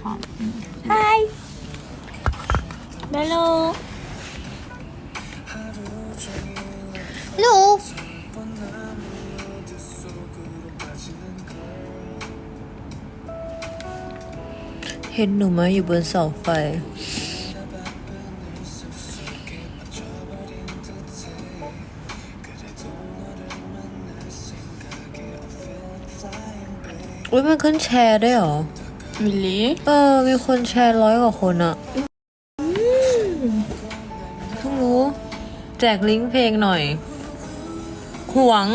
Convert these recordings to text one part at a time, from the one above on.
Hi. Hello. Hello. เห็นหนูไหมอยู่บนเสาไฟ อุ้ยมันขึ้นแชร์ได้เหรอ วิลลี่เออ มีคนแชร์ร้อยกว่าคนอะเพิ่งรู้ แจกลิงก์เพลงหน่อยหวง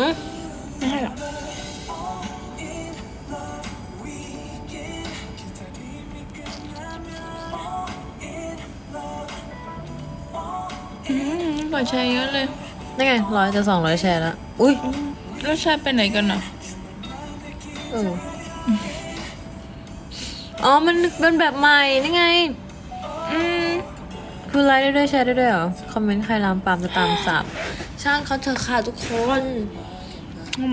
ไม่ใช่หรออืมปล่อยแชร์เยอะเลยนี่ไงร้อยจะสองร้อยแชร์แล้ว อุ้ยแล้วแชร์ไปไหนกันอะ เออ อ๋อ มันเป็นแบบใหม่นี่ไง อืมคือไลค์ได้ด้วยแชร์ได้ด้วยเหรอ คอมเมนต์ใครลามปามจะตามสับช่างเขาเถอะค่ะทุกคน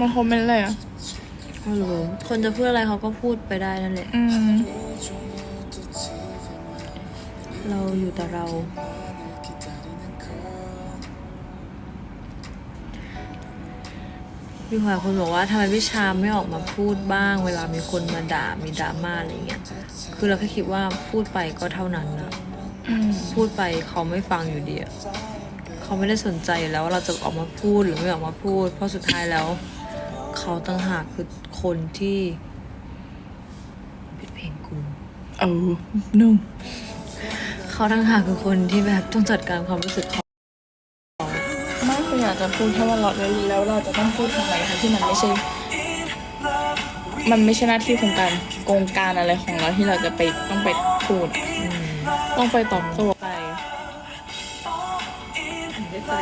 มาคอมเมนต์อะไรอะไม่รู้คนจะพูดอะไรเขาก็พูดไปได้นั่นแหละ อืม เราอยู่แต่เรา มีหลายคนบอกว่าทำไมพี่ชามไม่ออกมาพูดบ้าง เวลามีคนมาด่ามีดราม่าอะไรเงี้ย คือเราแค่คิดว่าพูดไปก็เท่านั้นนะอืมพูดไปเขาไม่ฟังอยู่ดีอะเขาไม่ได้สนใจอยู่แล้วว่าเราจะออกมาพูดหรือไม่ออกมาพูด เพราะสุดท้ายแล้ว เขาตั้งหากคือคนที่ปิดเพลงกูเออนุ่มเขาตั้งหากคือคนที่แบบต้องจัดการความรู้สึกเขาไม่คื ออยากจะพูดแค่ว่าเราแล้วเราจะต้องพูดทำไมคะที่มันไม่ใช่ มันไม่ใช่หน้าที่ของการโกงการอะไรของเราที่เราจะไปต้องไปพูดอืมต้องไปตอบโต้ไปได้ไป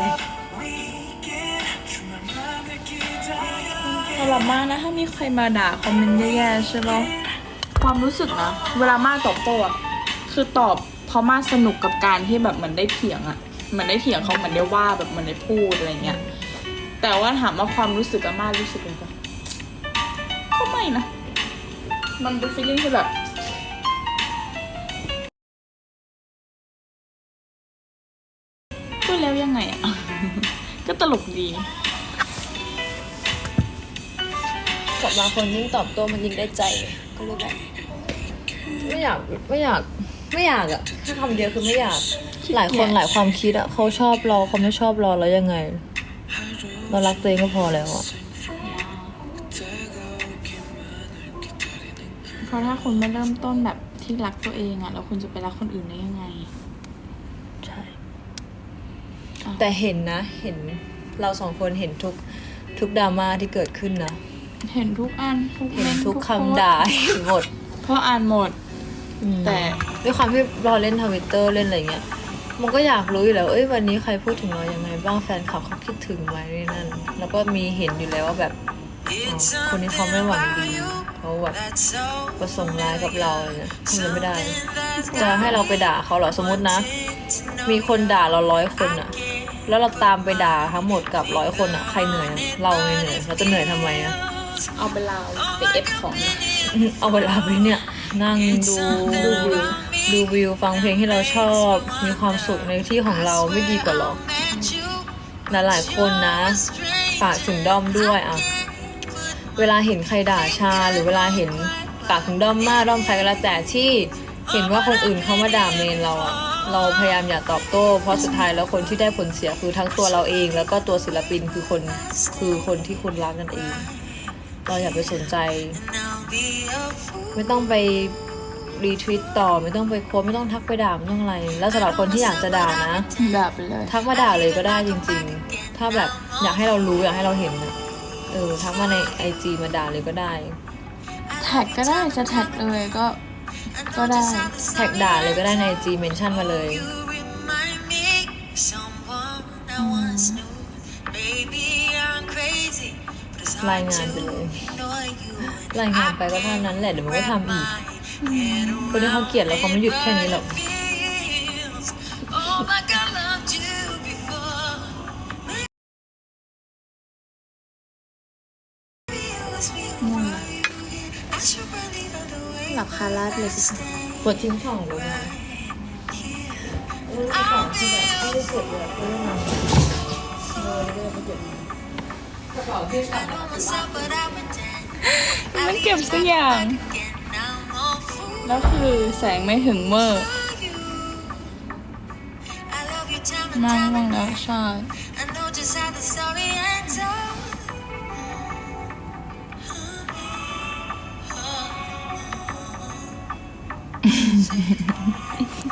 สำหรับมากนะถ้ามีใครมาด่าคอมเมนต์แย่ๆใช่ปะความรู้สึกนะ เวลามาตอบโต้อะคือตอบเพราะมาสนุกกับการที่แบบเหมือนได้เถียงอะ เหมือนได้เถียงเขาเหมือนได้ว่าแบบเหมือนได้พูดอะไรเงี้ย แต่ว่าถามว่าความรู้สึกอะมารู้สึกยังไงก็ไม่นะ มันเป็นฟีลลิ่งที่แบบพูดแล้วยังไงอะก็ตลกดีกับบางคนยิ่งตอบโต้มันยิ่งได้ใจ ก็เลยแบบไม่อยากไม่อยาก ไม่อยากอะถ้าคำเดียวคือไม่อยาก หลายคนหลายความคิดอะเขาชอบเราเขาไม่ชอบเราแล้วยังไง เรารักตัวเองก็พอแล้วอะเพราะถ้าคุณไม่เริ่มต้นแบบที่รักตัวเองอะแล้วคุณจะไปรักคนอื่นได้ยังไง ใช่ อะ แต่เห็นนะ เห็นเราสองคนเห็นทุกทุกดราม่าที่เกิดขึ้นนะ เห็นทุกอันทุกเห็นเม้นทุกโพสคำต์ด่าเห็นหมด เพราะอ่านหมดอืมแต่ ด้วยความที่เราเล่นทวิตเตอร์เล่นอะไรเงี้ย มันก็อยากรู้อยู่แล้ว เอ้ยวันนี้ใครพูดถึงเรายังไงบ้างแฟนคลับเขาคิดถึงไหมนี่นั่น แล้วก็มีเห็นอยู่แล้วว่าแบบอ๋อคนนี้เขาไม่หวังดีเขาแบบประสงค์ร้ายกับเราอะไรเนี่ยทำอะไรไม่ได้ จะให้เราไปด่าเขาเหรอสมมตินะ มีคนด่าเราร้อยคนอะแล้วเราตามไปด่าทั้งหมดกับร้อยคนอะใครเหนื่อยอะเราไงเหนื่อยเราจะเหนื่อยทำไมอะเอาไปลาวไปเอฟของ เอาเวลาไปเนี่ย นั่งดูดูวิว ดูวิวฟังเพลงที่เราชอบ มีความสุขในที่ของเราไม่ดีกว่าหรอกหลายคนนะฝากถึงด้อมด้วยอะ เวลาเห็นใครด่าชา หรือเวลาเห็นฝากถึงด้อมมากด้อมใครก็แล้วแต่ที่เห็นว่าคนอื่นเขามาด่าเมนเราอะเราพยายามอย่าตอบโต้ เพราะสุดท้ายแล้วคนที่ได้ผลเสียคือทั้งตัวเราเอง แล้วก็ตัวศิลปินคือคนคือคนที่คุณรักนั่นเอง เราอย่าไปสนใจ ไม่ต้องไป รีทวิตต่อไม่ต้องไปโค้ดไม่ต้องทักไปด่าไม่ต้องอะไร แล้วสำหรับคนที่อยากจะด่านะ ด่าไปเลย ทักมาด่าเลยก็ได้จริง ๆ ถ้าแบบอยากให้เรารู้อยากให้เราเห็นนะเออทักมาในไอจีมาด่าเลยก็ได้ แท็กก็ได้จะแท็กเลยก็ ก็ได้ แท็กด่าเลยก็ได้ในไอจีเมนชั่นมาเลยรายงานไปเลย รายงานไปก็เท่านั้นแหละเดี๋ยวมันก็ทำอีก คนที่เขาเกลียดเราเขาไม่หยุดแค่นี้หรอกหลับคาราดเลยสิปวดทิ้งช่องเลยนะเออก่อนคือแบบไม่ได้เก็บเลยเออมาเลยเลยไปเก็บกระเป๋าที่สั่งมันเก็บสักอย่าง แล้วคือแสงไม่ถึงเมอร์นั่งนั่งแล้วใช่ I know just how the story ends up.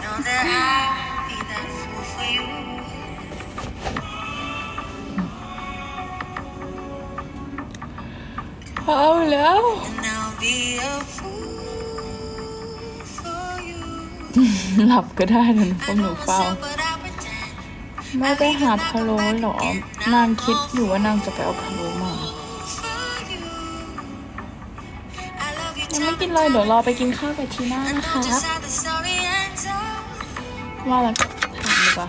know that I'll be that fool for you. เอาแล้ว หลับก็ได้นะพวกหนูเฝ้า myself, but I pretend แม่ไปหาพะโล้หรอ นางคิดอยู่ว่านางจะไปเอาพะโล้มายังไม่กินเลยเดี๋ยวรอไปกินข้าวกับทีน่านะคะว่าแล้วก็ถามดีกว่า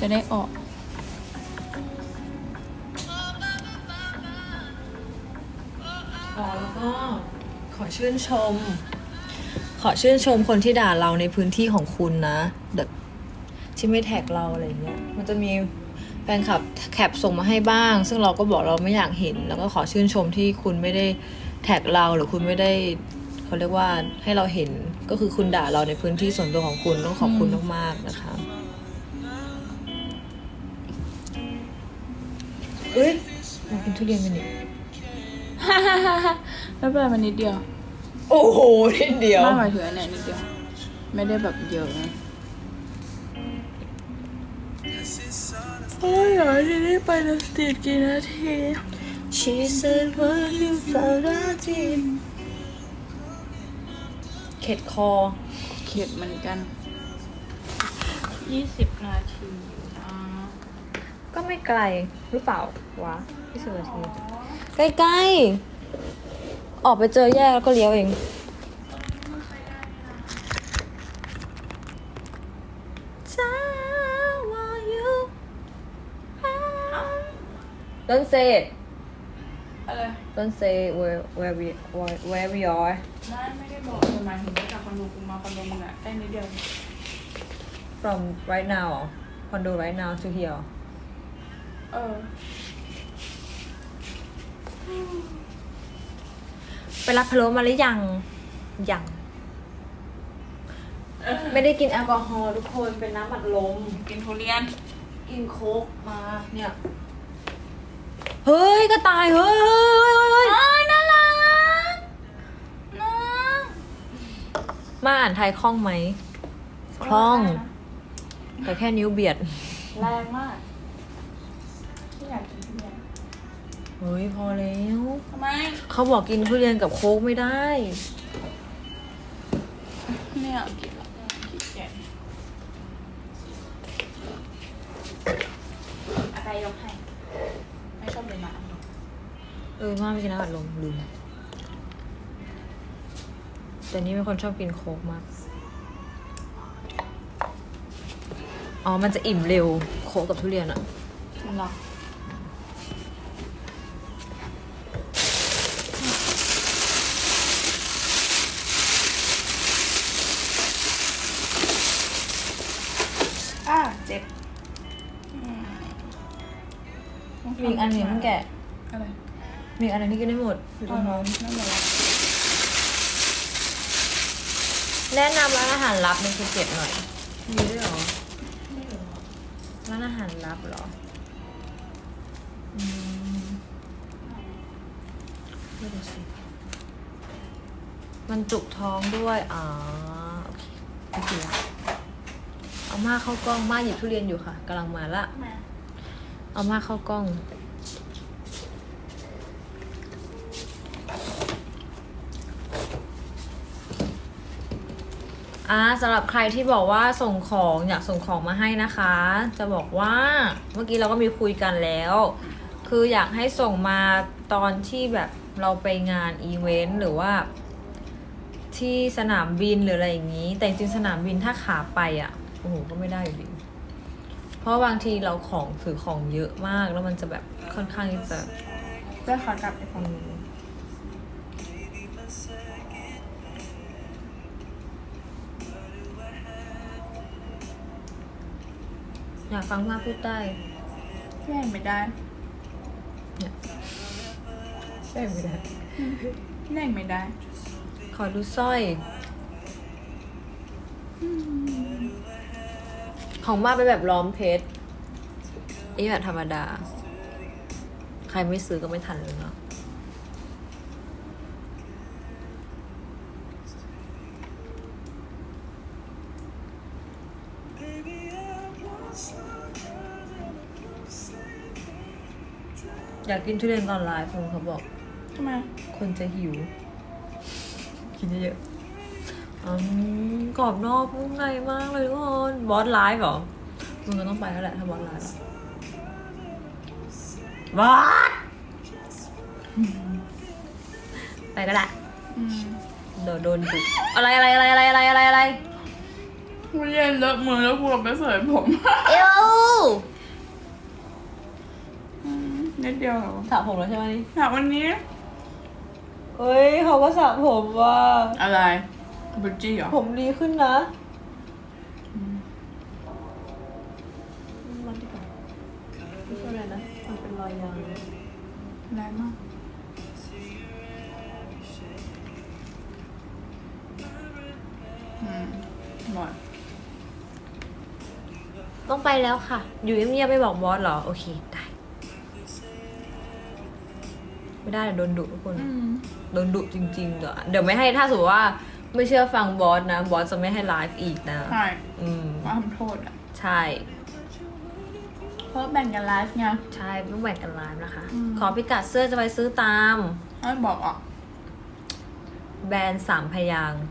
จะได้ออกอ๋อแล้วก็ขอชื่นชม ขอชื่นชมคนที่ด่าเราในพื้นที่ของคุณนะแบบที่ไม่แท็กเราอะไรเงี้ย มันจะมีแฟนคลับแคปส่งมาให้บ้าง ซึ่งเราก็บอกเราไม่อยากเห็น แล้วก็ขอชื่นชมที่คุณไม่ได้แท็กเราหรือคุณไม่ได้เขาเรียกว่าให้เราเห็นก็คือคุณด่าเราในพื้นที่ส่วนตัวของคุณต้องขอบคุณมากๆนะคะเอ้ยมากินทุเรียนกันนี่ ไม่เป็นไรมันนิดเดียว โอ้โหนิดเดียว ไม่หมายถึงอันเนี้ยนิดเดียว ไม่ได้แบบเยอะไงโอ้ยเดี๋ยวที่นี่ไปเดอะสตรีทกี่นาที She said what you found out in เข็ดคอ เข็ดเหมือนกันยี่สิบนาทีนะก็ไม่ไกลหรือเปล่าวะที่สิบนาที ใกล้ๆ ออกไปเจอแยกแล้วก็เลี้ยวเอง Don't say it อะไร Don't say where where we where, where we are ไม่ไม่ได้บอกหมายถึงว่าจากคอนโดกูมาคอนโดมึงอะใกล้นิดเดียว from right now เหรอ condo right now to here เออ ไปรับพะโล้มาหรือยังยัง ไม่ได้กินแอลกอฮอล์ทุกคนเป็นน้ำอัดลม กินทุเรียน กินโค้กมาเนี่ย เฮ้ยก็ตายเฮ้ยเฮ้ยเฮ้ยเฮ้ยน่ารักน้องมาอ่านไทยคล่องไหมคล่อง แต่แค่นิ้วเบียด แรงมากที่อยากกินทุเรียน เฮ้ยพอแล้ว ทำไม เขาบอกกินทุเรียนกับโค้กไม่ได้ ไม่อยากกินหรอกขี้เกียจอะไรยกให้ ไม่ชอบเลยนะเออมาไม่กินน้ำอัดลมลืมแต่นี่เป็นคนชอบกินโค้กมาก อ๋อ มันจะอิ่มเร็วโค้กกับทุเรียนอะหรออ่ มีอีกอันหนึงมันแกะ อะไรมีอีกอันหนึงที่กินได้หมดอยู่ตรงนู้น นั่นเหรอแนะนำร้านอาหารลับในภูเก็ตหน่อย มีด้วยเหรอ ร้านอาหารลับเหรออืมไม่ดูสิมันจุกท้องด้วยอ๋อโอเคไม่กินละเอามาเข้ากล้องมาหยิบทุเรียนอยู่ค่ะกำลังมาละ เอามาเข้ากล้อง อ่าสำหรับใครที่บอกว่าส่งของอยากส่งของมาให้นะคะ จะบอกว่าเมื่อกี้เราก็มีคุยกันแล้ว คืออยากให้ส่งมาตอนที่แบบเราไปงานอีเวนต์หรือว่า ที่สนามบินหรืออะไรอย่างนี้ แต่จริงสนามบินถ้าขาไปอะโอ้โหก็ไม่ได้อยู่ดีเพราะบางทีเราของถือของเยอะมากแล้วมันจะแบบค่อนข้างที่จะเรื่อขากลับไอคอน อยากฟังมากพูดได้แย่งไม่ได้ใช่ไม่ได้ แย่งไม่ได้ ขอดูสร้อย ของมาเป็นแบบล้อมเพชรนี่แบบธรรมดา ใครไม่ซื้อก็ไม่ทันเลยเนาะ อยากกินทุเรียนตอนไลฟ์คุณเขาบอก ทำไม คนจะหิว กินเยอะๆอืมกรอบนอกนุ่มในมากเลยทุกคนบอสไลฟ์เหรอมึงก็ต้องไปแล้วแหละถ้าบอสไลฟ์อะบอสไปก็แหละอืมเดี๋ยวโดนดุอะไรอะไรอะไรอะไรอะไรอะไรอะไรกูเย็นเลอะมือแล้วกูไปเสยผม เอวอืม นิดเดียวเหรอสระผมแล้วใช่ไหมนี่หากวันนี้เฮ้ยเขาก็สระผมว่าอะไรบุจี้เหรอ ผมดีขึ้นนะมันดีกว่าไม่ใช่อะไรนะมันเป็นรอยยางแรงมาก อืมหมดต้องไปแล้วค่ะ อยู่เงียบๆไม่บอกบอสเหรอ โอเคได้ ไม่ได้เดี๋ยวโดนดุทุกคน อืมโดนดุจริงๆเดี๋ยวเดี๋ยวไม่ให้ถ้าสมมติว่าไม่เชื่อฟังบอสนะ บอสจะไม่ให้ไลฟ์อีกนะ ใช่อืม ว่าทำโทษอะ ใช่ เพราะแบ่งกันไลฟ์ไง ใช่ต้องแบ่งกันไลฟ์นะคะ อืม ขอพิกัดเสื้อจะไปซื้อตาม ให้บอกอะแบรนด์สามพยางค์